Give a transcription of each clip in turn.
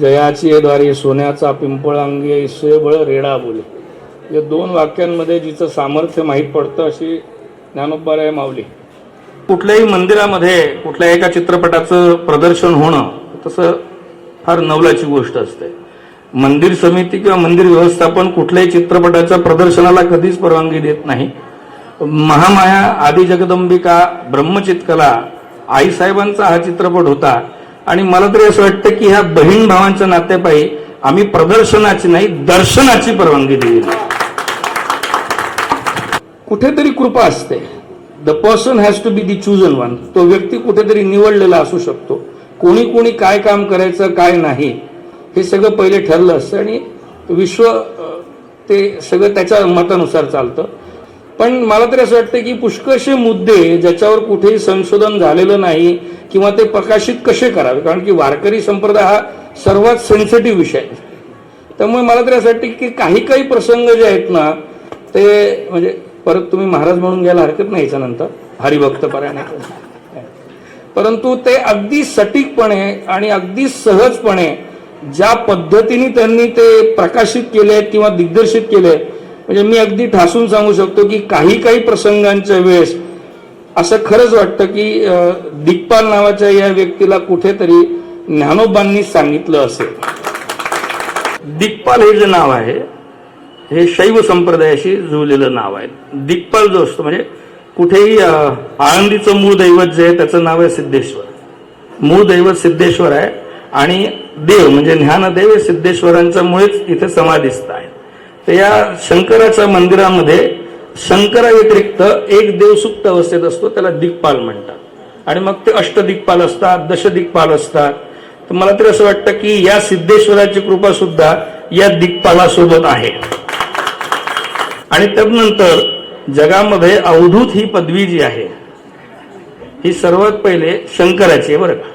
जयाची द्वारे सोन्याचा पिंपळांगी स्वयबळ रेडा बोले. या दोन वाक्यांमध्ये जिचं सामर्थ्य माहीत पडतं अशी ज्ञानोबाराय मावली कुठल्याही मंदिरामध्ये कुठल्या एका चित्रपटाचं प्रदर्शन होणं तसं फार नवलाची गोष्ट असते. मंदिर समिती किंवा मंदिर व्यवस्थापन कुठल्याही चित्रपटाच्या प्रदर्शनाला कधीच परवानगी देत नाही. महामाया आदि जगदंबिका ब्रह्मचितकला आईसाहेबांचा हा चित्रपट होता. आणि मला तरी असं वाटतं की ह्या बहीण भावांच्या नात्यापायी आम्ही प्रदर्शनाची नाही दर्शनाची परवानगी दिली कुठेतरी कृपा असते. The person has to be the chosen one तो व्यक्ती कुठेतरी निवडलेला असू शकतो. कोणी कोणी काय काम करायचं काय नाही हे सगळं पहिले ठरलं असतं आणि विश्व ते सगळं त्याच्या मतानुसार चालतं. पण मला तरी असं वाटतं की पुष्कळसे मुद्दे ज्याच्यावर कुठेही संशोधन झालेलं नाही किंवा ते प्रकाशित कसे करावे? कारण की वारकरी संप्रदाय हा सर्वात सेन्सिटिव्ह विषय. आहे त्यामुळे मला तरी असं वाटतं की काही काही प्रसंग जे आहेत ना ते म्हणजे परत तुम्ही महाराज म्हणून घ्यायला हरकत नाही याच्यानंतर. हरिभक्त पर्याय परंतु ते अगदी सटीकपणे आणि अगदी सहजपणे ज्या पद्धतीने त्यांनी ते प्रकाशित केले किंवा दिग्दर्शित केले म्हणजे मी अगदी ठासून सांगू शकतो की काही काही प्रसंगांच्या वेळेस असं खरंच वाटतं की दिग्पाल नावाच्या या व्यक्तीला कुठेतरी ज्ञानोबांनी सांगितलं असेल. दिग्पाल हे जे नाव आहे हे शैव संप्रदायाशी जुळलेलं नाव आहे. दिग्पाल जो असतो म्हणजे कुठेही आळंदीचं मूळ दैवत जे आहे त्याचं नाव आहे सिद्धेश्वर. मूळ दैवत सिद्धेश्वर आहे आणि देव म्हणजे ज्ञानदेव हे सिद्धेश्वरांच्यामुळेच इथे समाधिस्थ आहे. तर या शंकराच्या मंदिरामध्ये शंकरा व्यतिरिक्त एक देव सुप्त अवस्थेत असतो त्याला दिग्पाल म्हणतात. आणि मग ते अष्टदिग्पाल असतात दशदिग्पाल असतात. तर मला तरी असं वाटतं की या सिद्धेश्वराची कृपा सुद्धा या दिग्पालासोबत आहे. आणि त्यानंतर जगामध्ये अवधूत ही पदवी जी आहे ही सर्वात पहिले शंकराची आहे बरं का?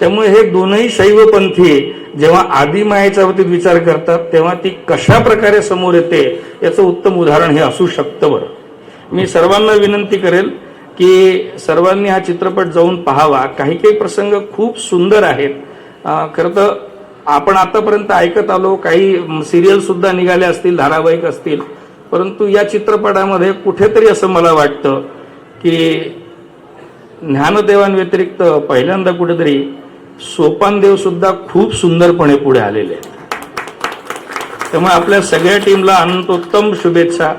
त्यामुळे हे दोनही शैवपंथी जेव्हा आदिमायेच्या बाबतीत विचार करतात तेव्हा ती कशा प्रकारे समोर येते याचं उत्तम उदाहरण हे असू शकतं बरं. मी सर्वांना विनंती करेल की सर्वांनी हा चित्रपट जाऊन पाहावा. काही काही प्रसंग खूप सुंदर आहेत. खरं तर आपण आतापर्यंत ऐकत आलो काही सिरियल सुद्धा निघाले असतील धारावाहिक असतील. परंतु या चित्रपटामध्ये कुठेतरी असं मला वाटतं की ज्ञानदेवांव्यतिरिक्त पहिल्यांदा कुठेतरी सोपानदेव सुद्धा खूप सुंदरपणे पुढे आलेले आहेत. त्यामुळे आपल्या सगळ्या टीमला अनंतोत्तम शुभेच्छा.